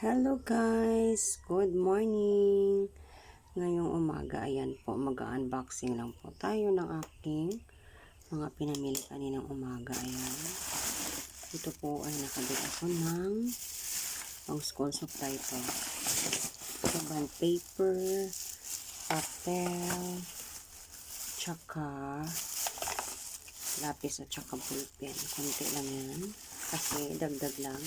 Hello guys! Good morning! Ngayong umaga, ayan po, mag-unboxing lang po tayo ng aking mga pinamili kaninang umaga. Ayan. Ito po ay nakabit ako ng pang school supply po. Band paper, papel, tsaka lapis at tsaka ballpen. Kunti lang yan. Kasi dagdag lang.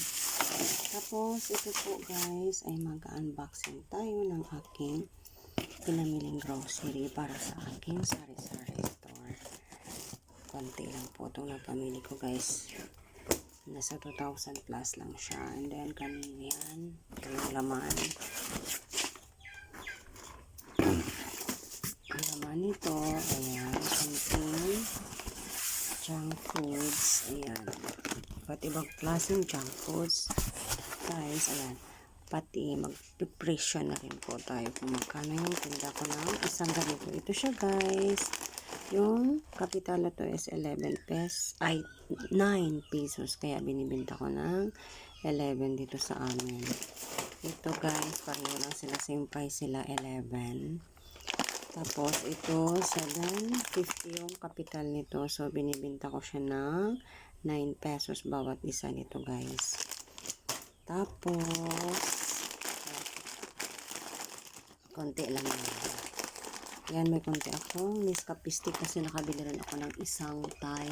Tapos, ito po guys, ay mag-unboxing tayo ng aking pinamiling grocery para sa aking sari-sari store. Konti lang po itong napamili ko guys. Nasa 2,000 plus lang siya. And then, kanina yan. Ito yung laman. Ang laman nito, ayan, something junk foods. Ayan. Iba't ibang klaseng junk foods. Guys, ayan. Pati mag-presyo na rin po tayo kung magkano yung tinda ko ng isang ganito. Ito siya guys. Yung kapital to is 11 pesos. Ay, 9 pesos. Kaya binibinta ko ng 11 dito sa amin. Ito guys, pareho lang sila. Same price sila, 11. Tapos, ito, 7.50 yung kapital nito. So, binibinta ko siya ng 9 pesos bawat isa nito, guys. Tapos, konti lang yan. May konti akong Nescapistic kasi nakabili rin ako ng isang Thai.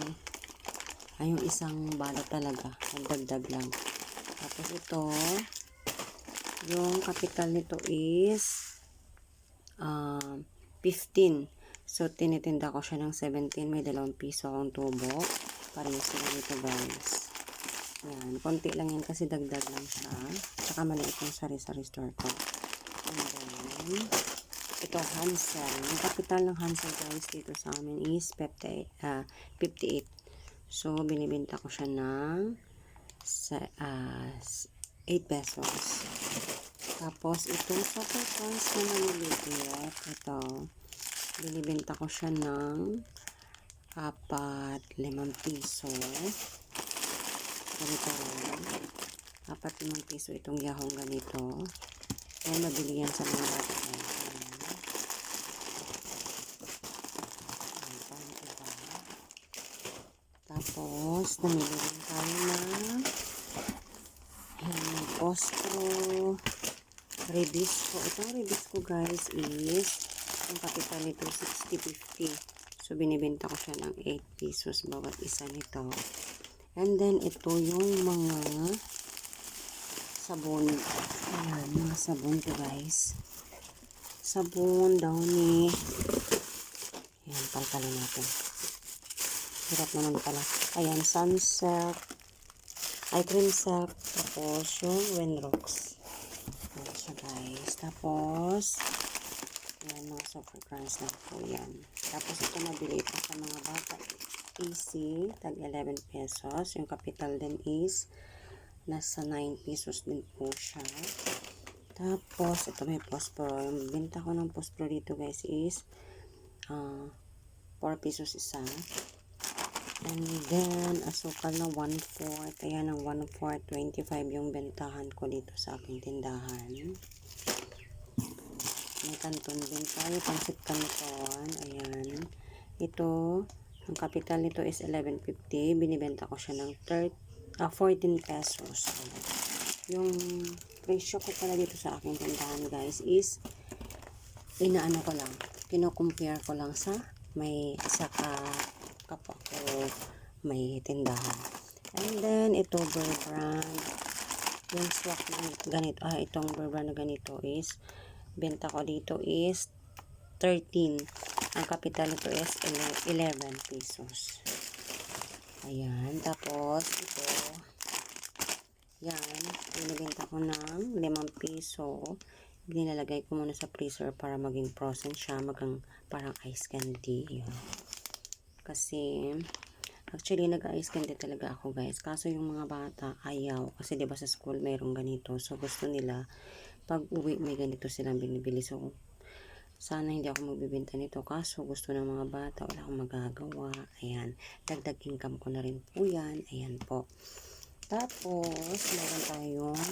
Ay, yung isang balot talaga. Nagdagdag lang. Tapos ito, yung kapital nito is um, 15. So, tinitinda ko siya ng 17. May dalawang piso akong tubo. Parehas sila nito guys. Yan. Konti lang yan kasi dagdag lang siya. Tsaka maliit yung sari-sari store ko. And then, ito Hansel. Yung kapital ng Hansel guys dito sa amin is 58. ah 58. So, binibinta ko siya ng sa, ah, 8 pesos. Tapos, itong supper coins na maliliit, ito, binibenta ko siya ng apat, limang piso. Ganito rin. Apat, limang piso itong yahong ganito. Kaya mabili yan sa mga bata. Tapos, namili rin tayo ng Ostro Rebisco. Itong Rebisco guys is yung kapital nito 60-50. So, binibenta ko siya ng 8 pesos bawat isa nito. And then, ito yung mga sabon. Ayan, mga sabon to guys. Sabon, downy. Ayan, palpalin natin. Hirap naman pala. Ayan, sunsilk. Ay, cream silk. Tapos, yung Winrocks. Ayan siya guys. Tapos, Ayan, mga super crunch lang po yan. Tapos ito nabili ito sa mga bata. Easy, tag 11 pesos. Yung capital din is nasa 9 pesos din po siya. Tapos, ito may posporo. Yung binta ko ng posporo dito guys is uh, 4 pesos isa. And then, asukal na 1-4. Ayan, ang 1-4, 25 yung bentahan ko dito sa aking tindahan. May kanton din tayo. Pansit kanton. Ayan. Ito, ang kapital nito is 11.50. Binibenta ko siya ng 30, ah, 14 pesos. Yung presyo ko pala dito sa aking tindahan guys is inaano ko lang. Kino-compare ko lang sa may isa ka kapwa ko may tindahan. And then, ito, Burr brand. Yung swak ganito, ah, itong Burr brand na ganito is benta ko dito is 13. Ang kapital nito is 11 pesos. Ayan. Tapos, ito, yan, binibenta ko ng 5 piso. Nilalagay ko muna sa freezer para maging frozen siya, magang parang ice candy. Yan. Kasi, actually, nag-ice candy talaga ako guys. Kaso yung mga bata, ayaw. Kasi diba sa school mayroong ganito. So, gusto nila, pag uwi may ganito silang binibili. So, sana hindi ako magbibenta nito. Kaso, gusto ng mga bata, wala akong magagawa. Ayan. Dagdag income ko na rin po yan. Ayan po. Tapos, meron tayong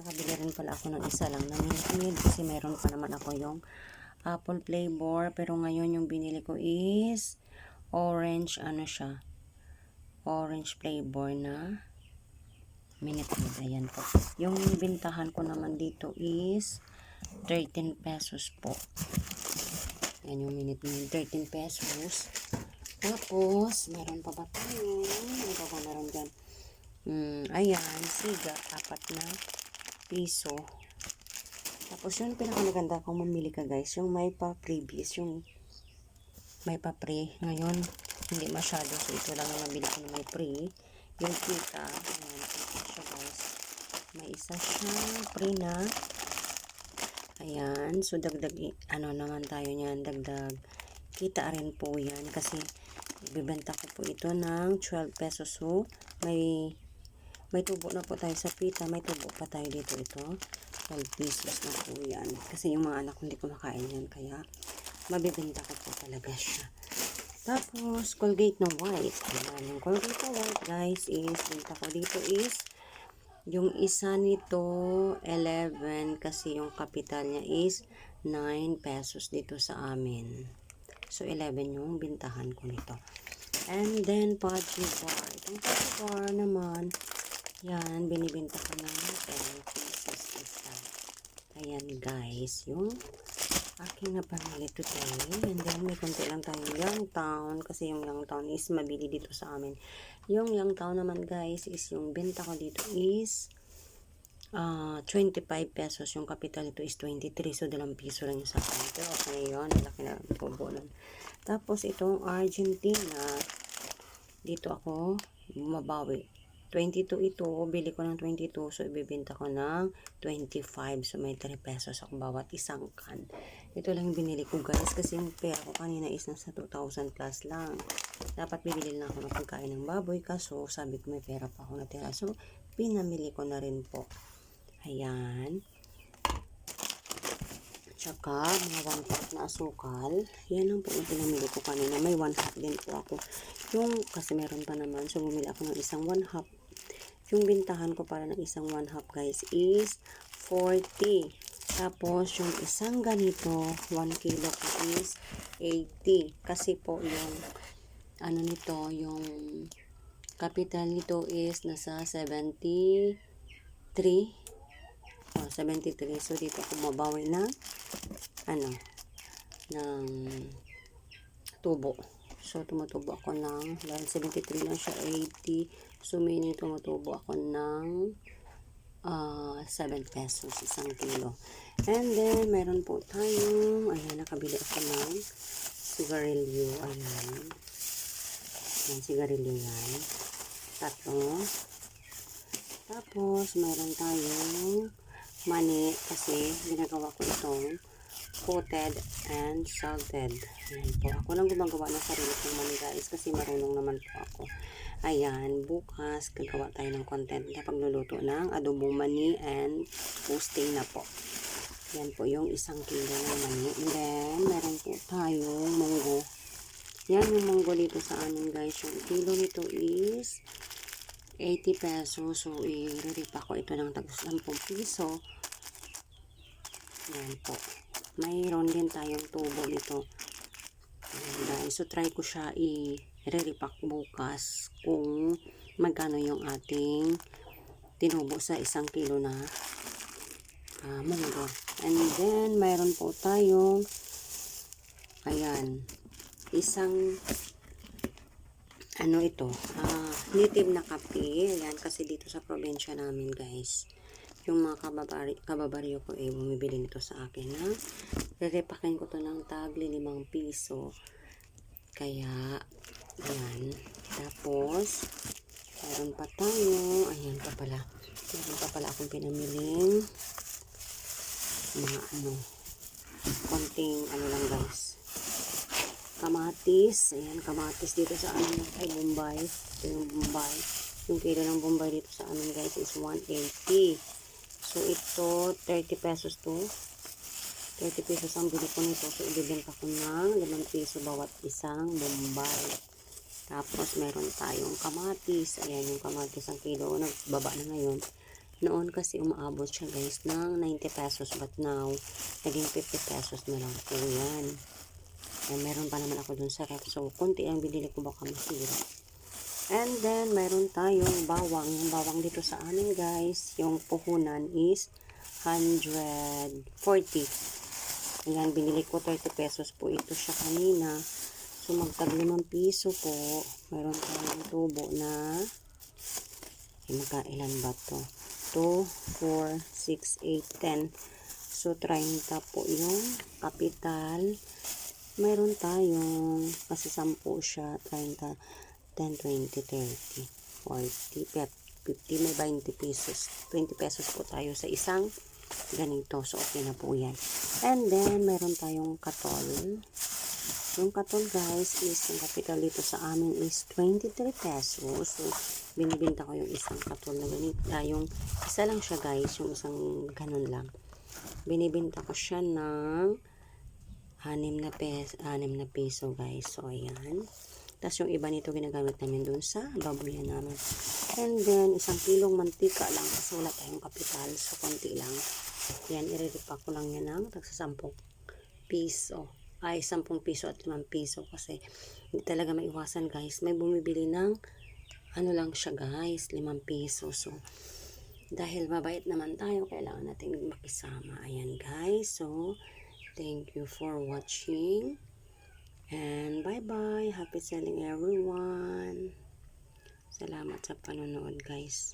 nakabili rin pala ako ng isa lang na minute kasi meron pa naman ako yung apple flavor. Pero ngayon yung binili ko is orange, ano siya, orange flavor na minute maid. Ayan po. Yung bintahan ko naman dito is 13 pesos po. Yan yung minute maid. 13 pesos. Tapos, meron pa ba tayo? Ano pa ba meron dyan? Hmm, ayan, siga, apat na piso. Tapos yun, pinakamaganda kung mamili ka guys, yung may pa previous, yung may pa pre. Ngayon, hindi masyado. So, ito lang yung nabili ko may pre. Yung kita, ayan, ito siya guys. May isa siya pre na. Ayan, so dagdag, ano naman tayo niyan, dagdag. Kita rin po yan kasi bibenta ko po ito ng 12 pesos. So, may may tubo na po tayo sa pita. May tubo pa tayo dito ito. 12 pesos na po yan. Kasi yung mga anak ko hindi kumakain yan. Kaya, mabibenta ko po talaga siya. Tapos, Colgate na white. Ayan, yung Colgate na white, guys, is, benta ko dito is, yung isa nito, 11, kasi yung capital niya is 9 pesos dito sa amin. So, 11 yung bintahan ko nito. And then, Pudgy Bar. Itong Pudgy Bar naman, yan, binibenta ko ng 10 pieces isa. Ayan, guys, yung aking napamili today. And then, may konti lang tayong Youngtown kasi yung Youngtown is mabili dito sa amin. Yung Youngtown naman, guys, is yung benta ko dito is ah 25 pesos. Yung capital nito is 23. So, dalang piso lang yung sa akin. Pero okay yun. Laki na tubo nun. Tapos, itong Argentina. Dito ako bumabawi. 22 ito. Bili ko ng 22. So, ibibenta ko ng 25. So, may 3 pesos ako bawat isang can. Ito lang yung binili ko guys. Kasi yung pera ko kanina is nasa 2,000 plus lang. Dapat bibili na ako ng pagkain ng baboy. Kaso, sabi ko may pera pa ako natira. So, pinamili ko na rin po. Ayan. Tsaka, mga 1 cup na asukal. Yan lang po na pinamili ko kanina. May 1 half din po ako. Yung, kasi meron pa naman. So, bumili ako ng isang 1 half. Yung bintahan ko para ng isang 1 half guys is 40. Tapos, yung isang ganito, 1 kilo ko is 80. Kasi po yung, ano nito, yung capital nito is nasa 73. Oh, 73. So, dito ako mabawi na, ano, ng tubo. So, tumutubo ako ng, dahil 73 lang siya, 80. So, meaning tumutubo ako ng ah 7 pesos isang kilo. And then, meron po tayong, ayan, nakabili ako ng sigarilyo. Ayan. Ayan, sigarilyo yan. Tatlo. Tapos, meron tayong mani kasi ginagawa ko itong coated and salted. Ayan po. Ako lang gumagawa ng sarili kong mani guys kasi marunong naman po ako. Ayan, bukas gagawa tayo ng content na pagluluto ng adobong mani and posting na po. Yan po yung isang kilo ng mani. And then, meron po tayong munggo. Yan yung munggo dito sa amin guys. Yung kilo nito is 80 pesos. So, i-reripa ko ito ng tag 10 piso. Yan po. Mayroon din tayong tubo nito. Ayan, guys. So, try ko siya i-repack bukas kung magkano yung ating tinubo sa isang kilo na uh, munggo. And then, mayroon po tayong ayan, isang ano ito, ah, native na kape. Ayan, kasi dito sa probinsya namin, guys. Yung mga kababari, kababaryo ko, eh, bumibili nito sa akin, ha? Rerepakin ko to ng tag, limang piso. Kaya, ayan. Tapos, meron pa tayo. Ayan pa pala. Meron pa pala akong pinamiling mga ano, konting ano lang guys kamatis. Ayan, kamatis dito sa amin ay Bombay. Yung Bombay. Yung kilo ng Bombay dito sa amin guys is 180. So, ito 30 pesos to. 30 pesos ang bili ko nito. So, ibibenta ko ng 5 piso bawat isang Bombay. Tapos, meron tayong kamatis. Ayan, yung kamatis ang kilo. Nagbaba na ngayon. Noon kasi umaabot siya guys ng 90 pesos but now naging 50 pesos na lang po yan. And meron pa naman ako dun sa ref. So, konti ang binili ko baka masira. And then, meron tayong bawang. Yung bawang dito sa amin guys, yung puhunan is 140. Ayan, binili ko 30 pesos po ito siya kanina. So, magtag 5 piso po. Meron tayong tubo na eh, magkailan ba to? 2, 4, 6, 8, 10. So, 30 po yung kapital. Meron tayong, kasi 10 siya, 30, 10, 20, 30, 40, 50, may 20 pesos. 20 pesos po tayo sa isang ganito. So, okay na po yan. And then, meron tayong katol. Yung katol, guys, is yung capital dito sa amin is 23 pesos. So, binibinta ko yung isang katol na ganito. Ah, yung isa lang siya, guys. Yung isang ganun lang. Binibinta ko siya ng 6 na peso, 6 na piso, guys. So, ayan. Tapos yung iba nito ginagamit namin dun sa babuyan namin. And then, isang kilong mantika lang kasi wala tayong kapital. So, konti lang. Yan, iriripa ko lang yan ng tagsa 10 piso. Ay, 10 piso at 5 piso kasi hindi talaga maiwasan guys. May bumibili ng ano lang siya guys, 5 piso. So, dahil mabait naman tayo, kailangan natin makisama. Ayan guys. So, thank you for watching. And bye-bye. Happy selling everyone. Salamat sa panonood guys.